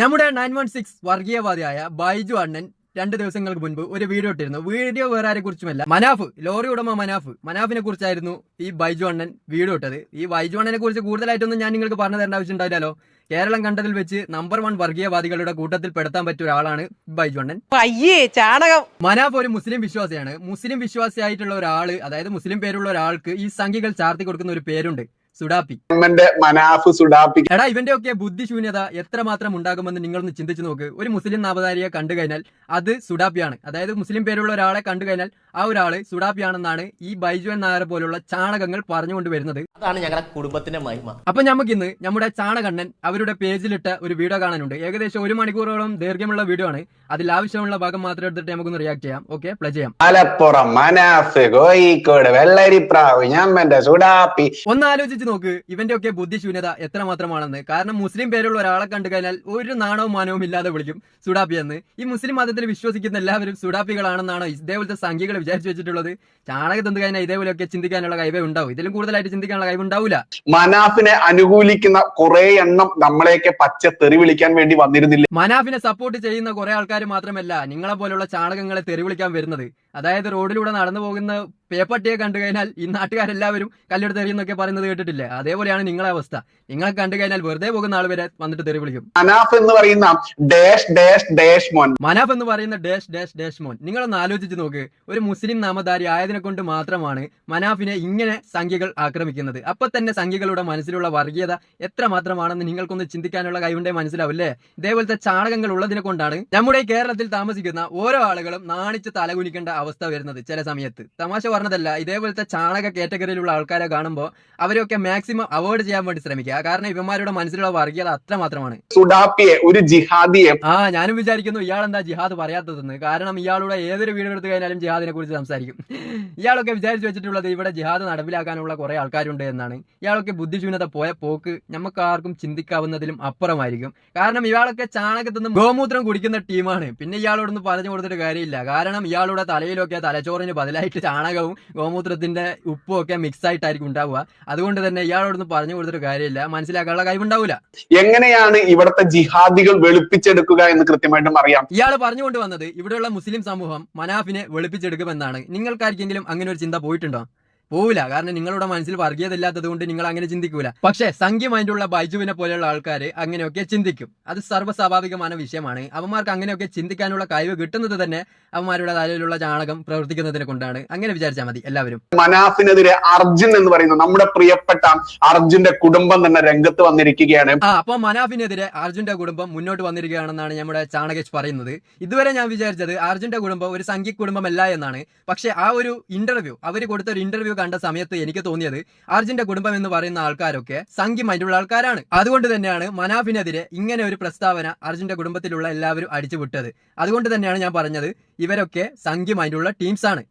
നമ്മുടെ nine one six വർഗീയവാദിയായ ബൈജു അണ്ണൻ രണ്ട് ദിവസങ്ങൾക്ക് മുൻപ് ഒരു വീഡിയോ ഇട്ടിരുന്നു. വീഡിയോ വേറെ ആരെ കുറിച്ചുമല്ല മനാഫ് ലോറി ഉടമ മനാഫ്. മനാഫിനെ കുറിച്ചായിരുന്നു ഈ ബൈജു അണ്ണൻ വീഡിയോ ഇട്ടത്. ഈ ബൈജു അണ്ണനെ കുറിച്ച് കൂടുതലായിട്ടൊന്നും ഞാൻ നിങ്ങൾക്ക് പറഞ്ഞു തരേണ്ട ആവശ്യം ഉണ്ടാവില്ലല്ലോ. കേരളം കണ്ടതിൽ വെച്ച് നമ്പർ വൺ വർഗീയവാദികളുടെ കൂട്ടത്തിൽ പെടുത്താൻ പറ്റിയ ഒരാളാണ് ബൈജു അണ്ണൻ. അയ്യേ ചാണകം. മനാഫ് ഒരു മുസ്ലിം വിശ്വാസിയാണ്. മുസ്ലിം വിശ്വാസിയായിട്ടുള്ള ഒരാൾ അതായത് മുസ്ലിം പേരുള്ള ഒരാൾക്ക് ഈ സംഖ്യകൾ ചാർത്തി കൊടുക്കുന്ന ഒരു പേരുണ്ട്. സുഡാപ്പി. മനാഫ് സുഡാപ്പി. എടാ ഇവന്റെ ഒക്കെ ബുദ്ധിശൂന്യത എത്രമാത്രം ഉണ്ടാകുമെന്ന് നിങ്ങളൊന്ന് ചിന്തിച്ചു നോക്ക്. ഒരു മുസ്ലിം നാമധാരിയെ കണ്ടു കഴിഞ്ഞാൽ അത് സുഡാപ്പിയാണ്. അതായത് മുസ്ലിം പേരുള്ള ഒരാളെ കണ്ടു കഴിഞ്ഞാൽ ആ ഒരാൾ സുഡാപ്പിയാണെന്നാണ് ഈ ബൈജുവൻ നായർ പോലുള്ള ചാണകങ്ങൾ പറഞ്ഞുകൊണ്ട് വരുന്നത്. അതാണ് ഞങ്ങളുടെ കുടുംബത്തിന്റെ മഹിമ. അപ്പൊ നമുക്കിന്ന് നമ്മുടെ ചാണകണ്ണൻ അവരുടെ പേജിലിട്ട ഒരു വീഡിയോ കാണാനുണ്ട്. ഏകദേശം ഒരു മണിക്കൂറോളം ദൈർഘ്യമുള്ള വീഡിയോ ആണ്. അതിൽ ആവശ്യമുള്ള ഭാഗം മാത്രം എടുത്തിട്ട് നമുക്കൊന്ന് റിയാക്ട് ചെയ്യാം. ഓക്കെ പ്ലേ ചെയ്യാം. മലപ്പുറം മനാഫ് കോഴിക്കോട് വെള്ളരിപ്രാവ് ഞമ്മന്റെ സുഡാപ്പി. ഒന്ന് ആലോചിച്ച് നോക്ക് ഇവന്റെ ഒക്കെ ബുദ്ധിശൂന്യത എത്രമാത്രമാണെന്ന് കാരണം മുസ്ലിം പേരുള്ള ഒരാളെ കണ്ടു കഴിഞ്ഞാൽ ഒരു നാണവും മാനവും ഇല്ലാതെ വിളിക്കും സുഡാപ്പി എന്ന്. ഈ മുസ്ലിം മതത്തിൽ വിശ്വസിക്കുന്ന എല്ലാവരും സുഡാപ്പികളാണെന്നാണോ ഇതേപോലത്തെ സംഖ്യകൾ വിചാരിച്ചു വെച്ചിട്ടുള്ളത്? ചാണകം തന്നു കഴിഞ്ഞാൽ ഇതേപോലെയൊക്കെ ചിന്തിക്കാനുള്ള കഴിവേ ഉണ്ടാവും. ഇതിലും കൂടുതലായിട്ട് ചിന്തിക്കാനുള്ള കഴിവ് ഉണ്ടാവില്ല മനാഫിനെ അനുകൂലിക്കുന്ന കുറെ എണ്ണം നമ്മളെയൊക്കെ പച്ച തെറി വിളിക്കാൻ വേണ്ടി വന്നിരുന്നില്ല. മനാഫിനെ സപ്പോർട്ട് ചെയ്യുന്ന കുറെ ആൾക്കാർ മാത്രമല്ല നിങ്ങളെ പോലുള്ള ചാണകങ്ങളെ തെറി വിളിക്കാൻ വരുന്നത്. അതായത് റോഡിലൂടെ നടന്നു പോകുന്ന പേപ്പട്ടിയെ കണ്ടു കഴിഞ്ഞാൽ ഈ നാട്ടുകാരെല്ലാവരും കല്ലെടുത്ത് എറിയുന്നൊക്കെ പറയുന്നത് കേട്ടിട്ടില്ലേ? അതേപോലെയാണ് നിങ്ങളെ അവസ്ഥ. നിങ്ങളെ കണ്ടു കഴിഞ്ഞാൽ വെറുതെ പോകുന്ന ആൾ വരെ വന്നിട്ട് തെറി വിളിക്കും. മനാഫ് എന്ന് പറയുന്ന ഡാഷ് ഡാഷ് ഡാഷ് മോൻ. മനാഫ് എന്ന് പറയുന്ന ഡാഷ് ഡാഷ് ഡാഷ് മോൻ. നിങ്ങളൊന്ന് ആലോചിച്ച് നോക്ക്. ഒരു മുസ്ലിം നാമധാരി ആയതിനെ കൊണ്ട് മാത്രമാണ് മനാഫിനെ ഇങ്ങനെ സംഖ്യകൾ ആക്രമിക്കുന്നത്. അപ്പൊ തന്നെ സംഖ്യകളുടെ മനസ്സിലുള്ള വർഗീയത എത്ര മാത്രമാണെന്ന് നിങ്ങൾക്കൊന്ന് ചിന്തിക്കാനുള്ള കഴിവുണ്ടേ മനസ്സിലാവില്ലേ? ഇതേപോലത്തെ ചാണകങ്ങൾ ഉള്ളതിനെ കൊണ്ടാണ് നമ്മുടെ കേരളത്തിൽ താമസിക്കുന്ന ഓരോ ആളുകളും നാണിച്ച് തലകുനിക്കേണ്ട അവസ്ഥ വരുന്നത് ചില സമയത്ത്. തമാശ പറഞ്ഞതല്ല ഇതേപോലത്തെ ചാണക കാറ്റഗറിയിലുള്ള ആൾക്കാരെ കാണുമ്പോൾ അവരൊക്കെ മാക്സിമം അവോയ്ഡ് ചെയ്യാൻ വേണ്ടി ശ്രമിക്കുക. കാരണം ഇവന്മാരുടെ മനസ്സിലുള്ള വർഗീയത അത്ര മാത്രമാണ് സുഡാപ്പിയെ ഒരു ജിഹാദിയെ. ആ ഞാനും വിചാരിക്കുന്നു ഇയാൾ എന്താ ജിഹാദ് പറയാത്തതെന്ന്. കാരണം ഇയാളുടെ ഏതൊരു വീഡിയോ എടുത്തു കഴിഞ്ഞാലും ജിഹാദിനെ കുറിച്ച് സംസാരിക്കും. ഇയാളൊക്കെ വിചാരിച്ചു വെച്ചിട്ടുള്ളത് ഇവിടെ ജിഹാദ് നടപ്പിലാക്കാനുള്ള കുറെ ആൾക്കാരുണ്ട് എന്നാണ്. ഇയാളൊക്കെ ബുദ്ധിശൂന്യത പോയ പോക്ക് നമുക്ക് ആർക്കും ചിന്തിക്കാവുന്നതിലും അപ്പുറമായിരിക്കും. കാരണം ഇയാളൊക്കെ ചാണകത്തുനിന്ന് ഗോമൂത്രം കുടിക്കുന്ന ടീമാണ്. പിന്നെ ഇയാളോടൊന്നും പറഞ്ഞു കൊടുത്തിട്ട് കാര്യമില്ല. കാരണം ഇയാളുടെ തലയിലൊക്കെ തലച്ചോറിന് ബദലായിട്ട് ചാണകവും ഗോമൂത്രത്തിന്റെ ഉപ്പും ഒക്കെ മിക്സ് ആയിട്ടായിരിക്കും ഉണ്ടാവുക. അതുകൊണ്ട് തന്നെ ഇയാളോടൊന്ന് പറഞ്ഞു കൊടുത്തിട്ട് കാര്യമില്ല. മനസ്സിലാക്കാനുള്ള കഴിവുണ്ടാവില്ല എങ്ങനെയാണ് ഇവിടുത്തെ ജിഹാദികൾ വെളുപ്പിച്ചെടുക്കുക എന്ന് കൃത്യമായിട്ടും അറിയാം. ഇയാൾ പറഞ്ഞുകൊണ്ട് വന്നത് ഇവിടെയുള്ള മുസ്ലിം സമൂഹം മനാഫിനെ വെളുപ്പിച്ചെടുക്കുമെന്നാണ്. നിങ്ങൾക്കാർക്കെങ്കിലും അങ്ങനെ ഒരു ചിന്ത പോയിട്ടുണ്ടോ? പോവില്ല. കാരണം നിങ്ങളുടെ മനസ്സിൽ വർഗീയതല്ലാത്തത് കൊണ്ട് നിങ്ങൾ അങ്ങനെ ചിന്തിക്കൂല. പക്ഷെ സംഖ്യ മൈൻഡുള്ള ബൈജുവിനെ പോലെയുള്ള ആൾക്കാർ അങ്ങനെയൊക്കെ ചിന്തിക്കും. അത് സർവസ്വാഭാവികമായ വിഷയമാണ്. അവന്മാർക്ക് അങ്ങനെയൊക്കെ ചിന്തിക്കാനുള്ള കഴിവ് കിട്ടുന്നത് തന്നെ അവന്മാരുടെ തലയിലുള്ള ചാണകം പ്രവർത്തിക്കുന്നതിനെ കൊണ്ടാണ്. അങ്ങനെ വിചാരിച്ചാൽ മതി എല്ലാവരും. മനാഫിനെതിരെ അർജുൻ എന്ന് പറയുന്ന നമ്മുടെ പ്രിയപ്പെട്ട അർജുന്റെ കുടുംബം തന്നെ രംഗത്ത് വന്നിരിക്കുകയാണ്. ആ അപ്പൊ മനാഫിനെതിരെ അർജുന്റെ കുടുംബം മുന്നോട്ട് വന്നിരിക്കുകയാണെന്നാണ് നമ്മുടെ ചാണകേഷ് പറയുന്നത്. ഇതുവരെ ഞാൻ വിചാരിച്ചത് അർജുന്റെ കുടുംബം ഒരു സംഖ്യ കുടുംബമല്ല എന്നാണ്. പക്ഷെ ആ ഒരു ഇന്റർവ്യൂ അവർ കൊടുത്ത ഒരു ഇന്റർവ്യൂ കണ്ട സമയത്ത് എനിക്ക് തോന്നിയത് അർജുന്റെ കുടുംബം എന്ന് പറയുന്ന ആൾക്കാരൊക്കെ സംഖ്യ മൈൻഡുള്ള ആൾക്കാരാണ്. അതുകൊണ്ട് തന്നെയാണ് മനാഫിനെതിരെ ഇങ്ങനെ ഒരു പ്രസ്താവന അർജുന്റെ കുടുംബത്തിലുള്ള എല്ലാവരും അടിച്ചുവിട്ടത് അതുകൊണ്ട് തന്നെയാണ് ഞാൻ പറഞ്ഞത് ഇവരൊക്കെ സംഖ്യ മൈൻഡുള്ള ടീംസ് ആണ്.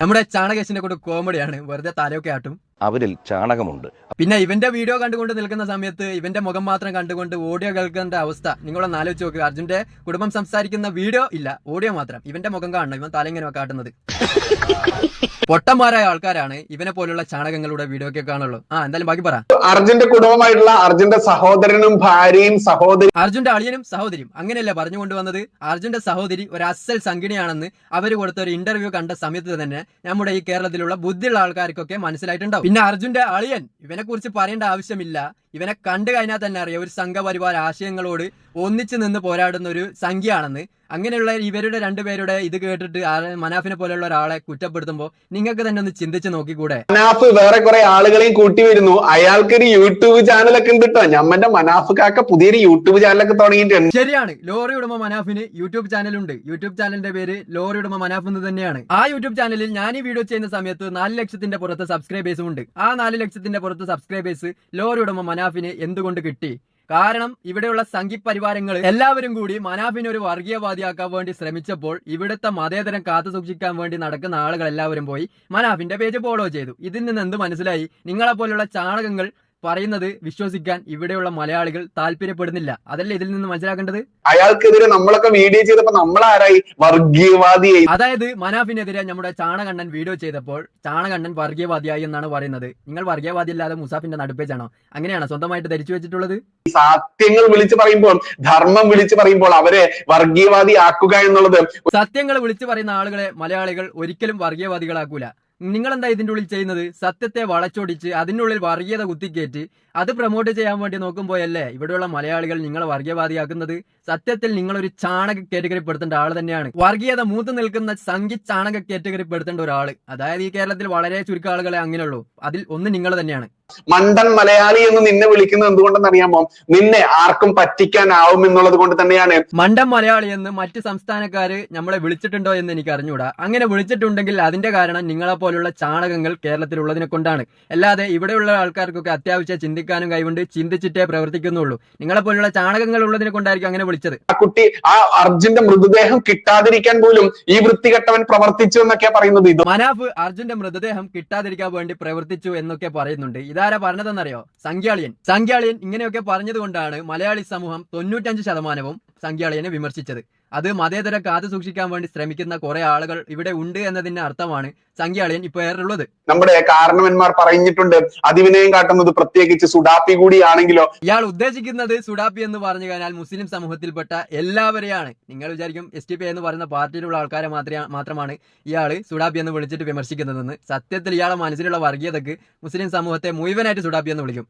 നമ്മുടെ ചാണകേശിന്റെ കൂടെ കോമഡിയാണ്. വെറുതെ തലയൊക്കെ ആട്ടും. അവരിൽ ചാണകമുണ്ട്. പിന്നെ ഇവന്റെ വീഡിയോ കണ്ടുകൊണ്ട് നിൽക്കുന്ന സമയത്ത് ഇവന്റെ മുഖം മാത്രം കണ്ടുകൊണ്ട് ഓഡിയോ കേൾക്കേണ്ട അവസ്ഥ. നിങ്ങളൊന്ന് ആലോചിച്ച് നോക്കുക അർജുന്റെ കുടുംബം സംസാരിക്കുന്ന വീഡിയോ ഇല്ല. ഓഡിയോ മാത്രം. ഇവന്റെ മുഖം കാണണം. ഇവൻ തല ഇങ്ങനെ കാട്ടുന്നത്. പൊട്ടന്മാരായ ആൾക്കാരാണ് ഇവനെ പോലുള്ള ചാണകങ്ങളുടെ വീഡിയോ ഒക്കെ കാണുള്ളൂ ആ എന്തായാലും ബാക്കി പറ. അർജുന്റെ കുടുംബമായിട്ടുള്ള അർജുന്റെ സഹോദരനും ഭാര്യയും സഹോദരി അർജുന്റെ അളിയനും സഹോദരിയും. അങ്ങനെയല്ല പറഞ്ഞുകൊണ്ട് വന്നത്? അർജുന്റെ സഹോദരി ഒരു അസൽ സംഘിണിയാണെന്ന് അവർ കൊടുത്ത ഒരു ഇന്റർവ്യൂ കണ്ട സമയത്ത് തന്നെ നമ്മുടെ ഈ കേരളത്തിലുള്ള ബുദ്ധിയുള്ള ആൾക്കാർക്കൊക്കെ മനസ്സിലായിട്ടുണ്ടാവും. പിന്നെ അർജുന്റെ അളിയൻ ഇവനെ കുറിച്ച് പറയേണ്ട ആവശ്യമില്ല. ഇവനെ കണ്ടു കഴിഞ്ഞാൽ തന്നെ അറിയാം ഒരു സംഘപരിവാര ആശയങ്ങളോട് ഒന്നിച്ചു നിന്ന് പോരാടുന്ന ഒരു സംഖ്യയാണെന്ന്. അങ്ങനെയുള്ള ഇവരുടെ രണ്ടുപേരുടെ ഇത് കേട്ടിട്ട് ആ- മനാഫിനെ പോലെയുള്ള ഒരാളെ കുറ്റപ്പെടുത്തുമ്പോൾ നിങ്ങൾക്ക് തന്നെ ഒന്ന് ചിന്തിച്ച് നോക്കിക്കൂടെ? മനാഫ് വേറെ കുറെ ആളുകളെയും കൂട്ടി വരുന്നു. അയാൾക്ക് ഒരു യൂട്യൂബ് ചാനലൊക്കെ ഉണ്ട് കേട്ടോ ഞമ്മന്റെ മനാഫ് കാക്ക പുതിയൊരു യൂട്യൂബ് ചാനലൊക്കെ തുടങ്ങിയിട്ടുണ്ട്. ശരിയാണ്. ലോറി ഉടമ മനാഫിന് യൂട്യൂബ് ചാനലുണ്ട്. യൂട്യൂബ് ചാനലിന്റെ പേര് ലോറി ഉടമ മനാഫ് എന്ന് തന്നെയാണ്. ആ യൂട്യൂബ് ചാനലിൽ ഞാൻ ഈ വീഡിയോ ചെയ്യുന്ന സമയത്ത് നാല് ലക്ഷത്തിന്റെ പുറത്ത് സബ്സ്ക്രൈബേഴ്സും ഉണ്ട്. ആ നാല് ലക്ഷത്തിന്റെ പുറത്ത് സബ്സ്ക്രൈബേഴ്സ് ലോറി ഉടമ മനാഫിന് എന്തുകൊണ്ട് കിട്ടി? കാരണം ഇവിടെയുള്ള സംഘി പരിവാരങ്ങൾ എല്ലാവരും കൂടി മനാഫിനെ ഒരു വർഗീയവാദിയാക്കാൻ വേണ്ടി ശ്രമിച്ചപ്പോൾ ഇവിടുത്തെ മതേതരം കാത്തു സൂക്ഷിക്കാൻ വേണ്ടി നടക്കുന്ന ആളുകൾ എല്ലാവരും പോയി മനാഫിന്റെ പേജ് ഫോളോ ചെയ്തു. ഇതിൽ നിന്ന് എന്ത് മനസ്സിലായി? നിങ്ങളെ പോലുള്ള ചാണകങ്ങൾ പറയുന്നത് വിശ്വസിക്കാൻ ഇവിടെയുള്ള മലയാളികൾ താല്പര്യപ്പെടുന്നില്ല. അതല്ലേ ഇതിൽ നിന്ന് മനസ്സിലാക്കേണ്ടത്? അയാൾക്കെതിരെ നമ്മളൊക്കെ വീഡിയോ ചെയ്തപ്പോ നമ്മളാരായി? വർഗീയവാദിയായി അതായത് മനാഫിനെതിരെ നമ്മുടെ ചാണകണ്ണൻ വീഡിയോ ചെയ്തപ്പോൾ ചാണകണ്ണൻ വർഗീയവാദിയായി എന്നാണ് പറയുന്നത്. നിങ്ങൾ വർഗീയവാദി അല്ലാതെ മുസാഫിന്റെ നടുപ്പേച്ചാണോ അങ്ങനെയാണ് സ്വന്തമായിട്ട് ധരിച്ചു വെച്ചിട്ടുള്ളത്? സത്യങ്ങൾ വിളിച്ചു പറയുമ്പോൾ ധർമ്മം വിളിച്ചു പറയുമ്പോൾ അവരെ വർഗീയവാദി ആക്കുക എന്നുള്ളത് സത്യങ്ങൾ വിളിച്ചു പറയുന്ന ആളുകളെ മലയാളികൾ ഒരിക്കലും വർഗീയവാദികളാക്കൂല. നിങ്ങൾ എന്താ ഇതിന്റെ ഉള്ളിൽ ചെയ്യുന്നത്? സത്യത്തെ വളച്ചൊടിച്ച് അതിനുള്ളിൽ വർഗീയത കുത്തിക്കേറ്റ് അത് പ്രൊമോട്ട് ചെയ്യാൻ വേണ്ടി നോക്കുമ്പോഴല്ലേ ഇവിടെയുള്ള മലയാളികൾ നിങ്ങളെ വർഗീയവാദിയാക്കുന്നത്? സത്യത്തിൽ നിങ്ങളൊരു ചാണക കാറ്റഗറി പെടുത്തേണ്ട ആൾ തന്നെയാണ്. വർഗീയത മൂത്ത് നിൽക്കുന്ന സംഖ്യ ചാണക കാറ്റഗറി പെടുത്തേണ്ട ഒരാൾ. അതായത് ഈ കേരളത്തിൽ വളരെ ചുരുക്കം ആളുകളെ അങ്ങനെയുള്ളൂ. അതിൽ ഒന്ന് നിങ്ങൾ തന്നെയാണ്. മണ്ടൻ മലയാളി എന്ന് നിന്നെ വിളിക്കുന്നത് എന്തുകൊണ്ടെന്ന് അറിയാമോ? നിന്നെ ആർക്കും പറ്റിക്കാനാവും എന്നുള്ളത് കൊണ്ട് തന്നെയാണ്. മണ്ടൻ മലയാളി എന്ന് മറ്റ് സംസ്ഥാനക്കാര് നമ്മളെ വിളിച്ചിട്ടുണ്ടോ എന്ന് എനിക്ക് അറിഞ്ഞൂടാ അങ്ങനെ വിളിച്ചിട്ടുണ്ടെങ്കിൽ അതിന്റെ കാരണം നിങ്ങളെ പോലുള്ള ചാണകങ്ങൾ കേരളത്തിലുള്ളതിനെ കൊണ്ടാണ്. അല്ലാതെ ഇവിടെയുള്ള ആൾക്കാർക്കൊക്കെ അത്യാവശ്യം ചിന്തിക്കാനും കൈകൊണ്ട് ചിന്തിച്ചിട്ടേ പ്രവർത്തിക്കുന്നുള്ളൂ. നിങ്ങളെ പോലുള്ള ചാണകങ്ങൾ ഉള്ളതിനെ കൊണ്ടായിരിക്കും അങ്ങനെ വിളിച്ചത്. ആ കുട്ടി ആ അർജുന്റെ മൃതദേഹം കിട്ടാതിരിക്കാൻ പോലും ഈ വൃത്തികെട്ടവൻ പ്രവർത്തിച്ചു എന്നൊക്കെ പറയുന്നത് ഇത് മനാഫ് അർജുന്റെ മൃതദേഹം കിട്ടാതിരിക്കാൻ വേണ്ടി പ്രവർത്തിച്ചു എന്നൊക്കെ പറയുന്നുണ്ട്. ഇതാരാ പറഞ്ഞതെന്നറിയോ? സംഖ്യാളിയൻ. സംഖ്യാളിയൻ ഇങ്ങനെയൊക്കെ പറഞ്ഞതുകൊണ്ടാണ് മലയാളി സമൂഹം തൊണ്ണൂറ്റഞ്ച് ശതമാനവും സംഖ്യാളിയനെ വിമർശിച്ചത്. അത് മതേതര കാത്തു സൂക്ഷിക്കാൻ വേണ്ടി ശ്രമിക്കുന്ന കുറെ ആളുകൾ ഇവിടെ ഉണ്ട് എന്നതിന്റെ അർത്ഥമാണ് സംഖ്യാളിയൻ ഇപ്പൊ ഏറുള്ളത് നമ്മുടെ കാരണവന്മാർ പറഞ്ഞിട്ടുണ്ട് അതിവിനയം കാട്ടുന്നത് പ്രത്യേകിച്ച് സുഡാപ്പി കൂടിയാണെങ്കിലോ? ഇയാൾ ഉദ്ദേശിക്കുന്നത് സുഡാപ്പി എന്ന് പറഞ്ഞു കഴിഞ്ഞാൽ മുസ്ലിം സമൂഹത്തിൽപ്പെട്ട എല്ലാവരെയാണ്. നിങ്ങൾ വിചാരിക്കും എസ് ടി പി എന്ന് പറയുന്ന പാർട്ടിയിലുള്ള ആൾക്കാരെ മാത്രമേ മാത്രമാണ് ഇയാൾ സുഡാപ്പി എന്ന് വിളിച്ചിട്ട് വിമർശിക്കുന്നതെന്ന്. സത്യത്തിൽ ഇയാളെ മനസ്സിലുള്ള വർഗീയതക്ക് മുസ്ലിം സമൂഹത്തെ മുഴുവനായിട്ട് സുഡാപ്പി എന്ന് വിളിക്കും.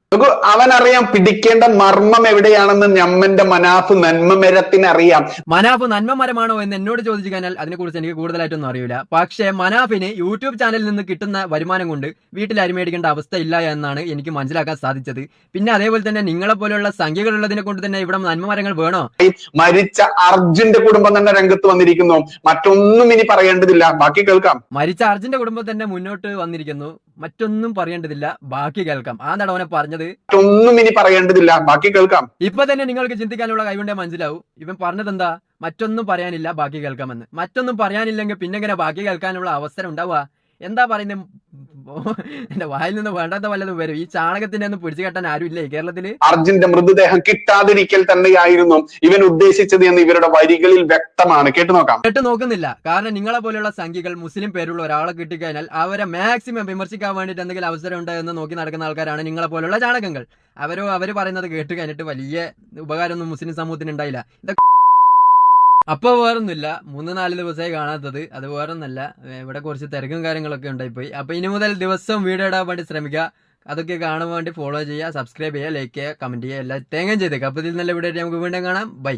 അവനറിയാം പിടിക്കേണ്ട മർമ്മം എവിടെയാണെന്ന് ഞമ്മന്റെ മനാഫ് നന്മമരത്തിനറിയാം. മനാഫ് നന്മ മരമാണോ എന്ന് എന്നോട് ചോദിച്ചു കഴിഞ്ഞാൽ അതിനെക്കുറിച്ച് എനിക്ക് കൂടുതലായിട്ടൊന്നും അറിയില്ല. പക്ഷേ മനാഫിന് യൂട്യൂബ് ചാനലിൽ നിന്ന് കിട്ടുന്ന വരുമാനം കൊണ്ട് വീട്ടിൽ അരിമേടിക്കേണ്ട അവസ്ഥ ഇല്ല എന്നാണ് എനിക്ക് മനസ്സിലാക്കാൻ സാധിച്ചത്. പിന്നെ അതേപോലെ തന്നെ നിങ്ങളെ പോലെയുള്ള സംഖ്യകളുള്ളതിനെ കൊണ്ട് തന്നെ ഇവിടെ നന്മ മരങ്ങൾ വേണോ? മരിച്ച അർജുന്റെ കുടുംബം തന്നെ രംഗത്ത് വന്നിരിക്കുന്നു. മറ്റൊന്നും ഇനി പറയേണ്ടതില്ല. ബാക്കി കേൾക്കാം. മരിച്ച അർജുന്റെ കുടുംബം തന്നെ മുന്നോട്ട് വന്നിരിക്കുന്നു. മറ്റൊന്നും പറയേണ്ടതില്ല. ബാക്കി കേൾക്കാം. ആ നടവനെ പറഞ്ഞത് ഒന്നും ഇനി പറയേണ്ടതില്ല. ബാക്കി കേൾക്കാം. ഇപ്പൊ തന്നെ നിങ്ങൾക്ക് ചിന്തിക്കാനുള്ള കഴിവുണ്ടേ മനസ്സിലാവും. ഇവൻ പറഞ്ഞത് എന്താ മറ്റൊന്നും പറയാനില്ല ബാക്കി കേൾക്കാമെന്ന്. മറ്റൊന്നും പറയാനില്ലെങ്കിൽ പിന്നെ എങ്ങനെ ബാക്കി കേൾക്കാനുള്ള അവസരം ഉണ്ടാവുക? എന്താ പറയുന്നത് എന്റെ വായിൽ നിന്ന് വേണ്ടാത്ത വല്ലതും വരും. ഈ ചാണകത്തിന്റെ ഒന്നും പിടിച്ചു കെട്ടാൻ ആരും ഇല്ലേ കേരളത്തിൽ? അർജുന്റെ മൃതദേഹം കിട്ടാതിരിക്കൽ തന്നെയായിരുന്നു ഇവൻ ഉദ്ദേശിച്ചത് എന്ന് ഇവരുടെ വരികളിൽ വ്യക്തമാണ്. കേട്ടു നോക്കാം. കേട്ടു നോക്കുന്നില്ല. കാരണം നിങ്ങളെ പോലെയുള്ള സംഖ്യകൾ മുസ്ലിം പേരുള്ള ഒരാളെ കിട്ടിക്കഴിഞ്ഞാൽ അവരെ മാക്സിമം വിമർശിക്കാൻ വേണ്ടിയിട്ട് എന്തെങ്കിലും അവസരം ഉണ്ട് എന്ന് നോക്കി നടക്കുന്ന ആൾക്കാരാണ് നിങ്ങളെ പോലെയുള്ള ചാണകങ്ങൾ. അവരോ അവർ പറയുന്നത് കേട്ട് കഴിഞ്ഞിട്ട് വലിയ ഉപകാരമൊന്നും മുസ്ലിം സമൂഹത്തിന് ഉണ്ടായില്ല. ഇതൊക്കെ അപ്പൊ വേറൊന്നുമില്ല. മൂന്ന് നാല് ദിവസമായി കാണാത്തത്. അത് വേറൊന്നല്ല. ഇവിടെ കുറച്ച് തിരക്കും കാര്യങ്ങളൊക്കെ ഉണ്ടായിപ്പോയി. അപ്പൊ ഇനി മുതൽ ദിവസം വീഡിയോ ഇടാൻ വേണ്ടി ശ്രമിക്കുക അതൊക്കെ കാണാൻ വേണ്ടി ഫോളോ ചെയ്യുക സബ്സ്ക്രൈബ് ചെയ്യുക ലൈക്ക് ചെയ്യുക കമന്റ് ചെയ്യുക എല്ലാം തേങ്ങയും ചെയ്തേക്കുക അപ്പൊ ഇതിൽ നല്ല വീഡിയോ നമുക്ക് വീണ്ടും കാണാം. ബൈ